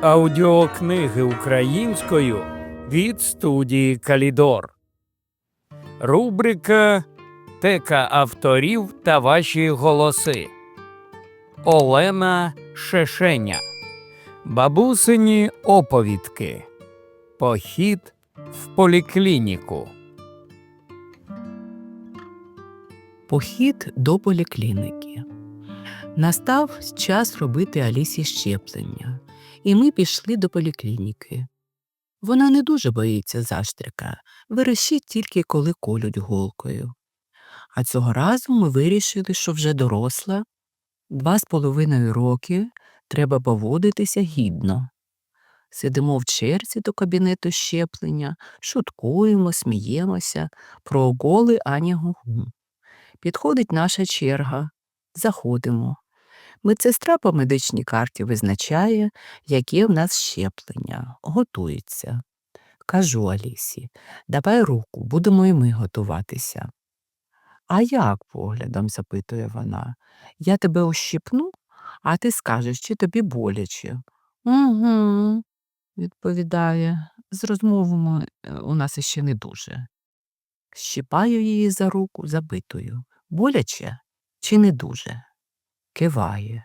Аудіокниги українською від студії Калідор. Рубрика Тека авторів та ваші голоси. Олена Шешеня. Бабусині оповідки. Похід в поліклініку. Похід до поліклініки. Настав час робити Алісі щеплення, і ми пішли до поліклініки. Вона не дуже боїться заштрика, верещить тільки коли колють голкою. А цього разу ми вирішили, що вже доросла, два з половиною роки треба поводитися гідно. Сидимо в черзі до кабінету щеплення, шуткуємо, сміємося, про оголи ані гугу. Підходить наша черга. Заходимо. Медсестра по медичній карті визначає, яке в нас щеплення, готується. Кажу Алісі, давай руку, будемо і ми готуватися. А як? поглядом запитує вона. Я тебе ощипну, а ти скажеш, чи тобі боляче. Угу, відповідає. З розмовами е, у нас іще не дуже. Щипаю її за руку, запитую. Боляче чи не дуже? Киває.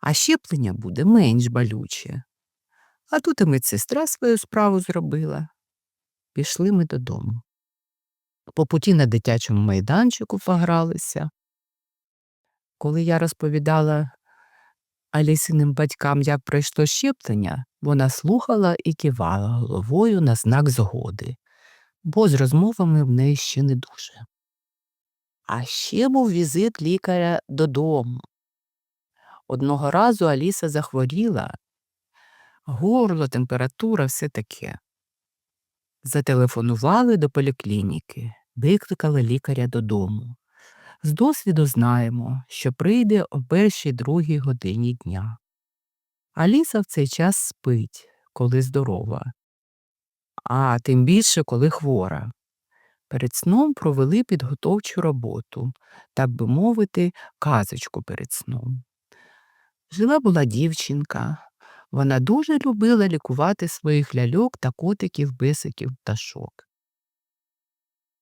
А щеплення буде менш болюче. А тут і медсестра свою справу зробила. Пішли ми додому. По путі на дитячому майданчику погралися. Коли я розповідала Алісиним батькам, як пройшло щеплення, вона слухала і кивала головою на знак згоди, бо з розмовами в неї ще не дуже. А ще був візит лікаря додому. Одного разу Аліса захворіла, горло, температура, все таке. Зателефонували до поліклініки, викликали лікаря додому. З досвіду знаємо, що прийде о першій другій годині дня. Аліса в цей час спить, коли здорова, а тим більше, коли хвора. Перед сном провели підготовчу роботу, так би мовити, казочку перед сном. Жила була дівчинка. Вона дуже любила лікувати своїх ляльок та котиків, бисиків, пташок.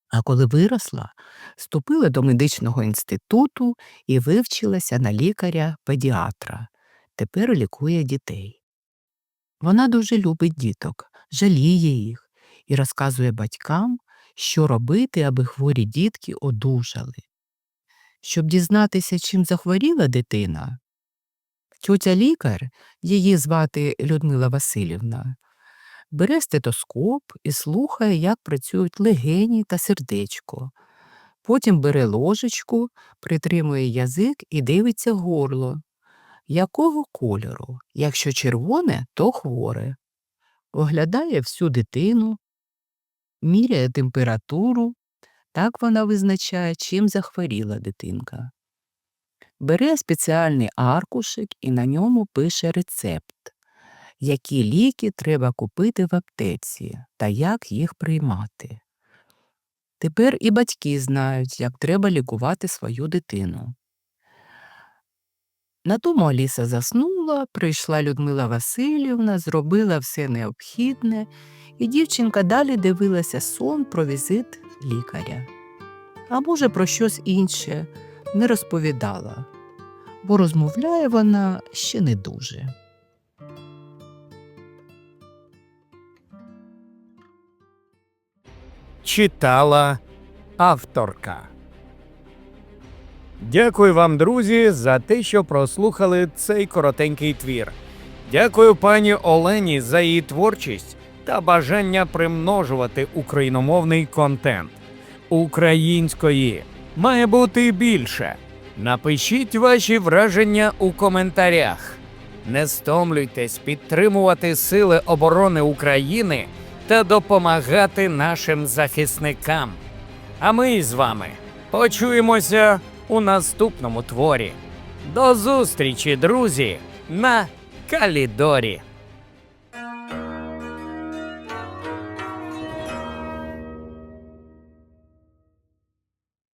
А коли виросла, вступила до медичного інституту і вивчилася на лікаря-педіатра. Тепер лікує дітей. Вона дуже любить діток, жаліє їх і розказує батькам, що робити, аби хворі дітки одужали. Щоб дізнатися, чим захворіла дитина, тьотя лікар, її звати Людмила Васильівна, бере стетоскоп і слухає, як працюють легені та сердечко. Потім бере ложечку, притримує язик і дивиться горло. Якого кольору? Якщо червоне, то хворе. Оглядає всю дитину, міряє температуру, так вона визначає, чим захворіла дитинка. Бере спеціальний аркушик і на ньому пише рецепт, які ліки треба купити в аптеці та як їх приймати. Тепер і батьки знають, як треба лікувати свою дитину. На тому Аліса заснула, прийшла Людмила Васильівна, зробила все необхідне, і дівчинка далі дивилася сон про візит лікаря. А може, про щось інше не розповідала, бо розмовляє вона ще не дуже. Читала авторка. Дякую вам, друзі, за те, що прослухали цей коротенький твір. Дякую пані Олені за її творчість та бажання примножувати україномовний контент. Української має бути більше. Напишіть ваші враження у коментарях. Не стомлюйтесь підтримувати Сили оборони України та допомагати нашим захисникам. А ми з вами почуємося у наступному творі. До зустрічі, друзі, на Калідорі.